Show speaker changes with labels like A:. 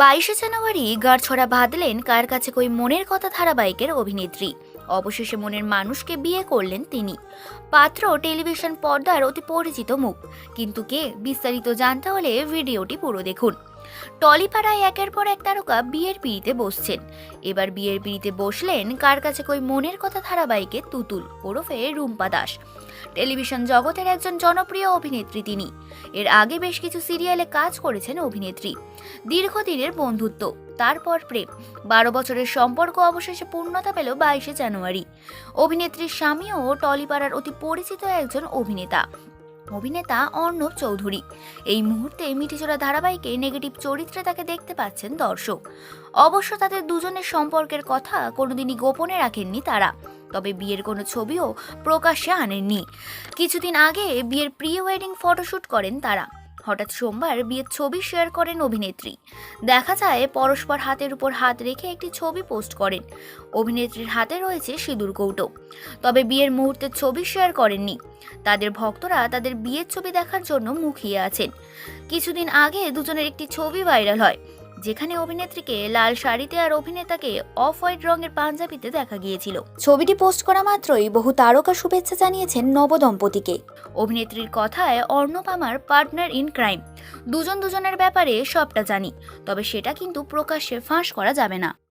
A: বাইশে জানুয়ারি গাড়ছড়া বাঁধলেন কার কাছে কই মনের কথা ধারাবাহিকের অভিনেত্রী। অবশেষে মনের মানুষকে বিয়ে করলেন তিনি। পাত্র টেলিভিশন পর্দার অতি পরিচিত মুখ। কিন্তু কে? বিস্তারিত জানতে হলে ভিডিওটি পুরো দেখুন। টলিপাড়ায় একের পর এক তারকা বিয়ের পিড়িতে বসছেন। এবার বিয়ের পিড়িতে বসলেন কার কাছে কই মনের কথা ধারাবাহিকে তুতুল, ওরফে রুম্পা দাস। টেলিভিশন জগতের একজন জনপ্রিয় অভিনেত্রী তিনি। এর আগে বেশ কিছু সিরিয়ালে কাজ করেছেন অভিনেত্রী। দীর্ঘদিনের বন্ধুত্ব, তারপর প্রেম। বারো বছরের সম্পর্ক অবশেষে পূর্ণতা পেল বাইশে জানুয়ারি। অভিনেত্রীর স্বামীও টলিপাড়ার অতি পরিচিত একজন অভিনেতা। অভিনেতা অর্ণব চৌধুরী। এই মুহূর্তে মিঠিচোরা ধারাবাহিকে নেগেটিভ চরিত্রে তাকে দেখতে পাচ্ছেন দর্শক। অবশ্য তাদের দুজনের সম্পর্কের কথা কোনোদিনই গোপনে রাখেননি তারা। তবে বিয়ের কোনো ছবিও প্রকাশ্যে আনেননি। কিছুদিন আগে বিয়ের প্রি ওয়েডিং ফটোশ্যুট করেন তারা। হঠাৎ সোমবার বিয়ের ছবি শেয়ার করেন অভিনেত্রী। দেখা যায়, পরস্পর হাতের উপর হাত রেখে একটি ছবি পোস্ট করেন। অভিনেত্রীর হাতে রয়েছে সিঁদুর কৌটো। তবে বিয়ের মুহূর্তের ছবি শেয়ার করেননি। তাদের ভক্তরা তাদের বিয়ের ছবি দেখার জন্য মুখিয়ে আছেন। কিছুদিন আগে দুজনের একটি ছবি ভাইরাল হয়। যেখানে অভিনেত্রীকে লাল শাড়িতে আর অভিনেতাকে অফ হোয়াইট রঙের পাঞ্জাবিতে দেখা গিয়েছিল। ছবিটি পোস্ট করা মাত্রই বহু তারকা শুভেচ্ছা জানিয়েছেন নবদম্পতিকে। অভিনেত্রীর কথায় অর্ণব আমার পার্টনার ইন ক্রাইম। দুজন দুজনের ব্যাপারে সবটা জানি তবে সেটা কিন্তু প্রকাশ্যে ফাঁস করা যাবে না।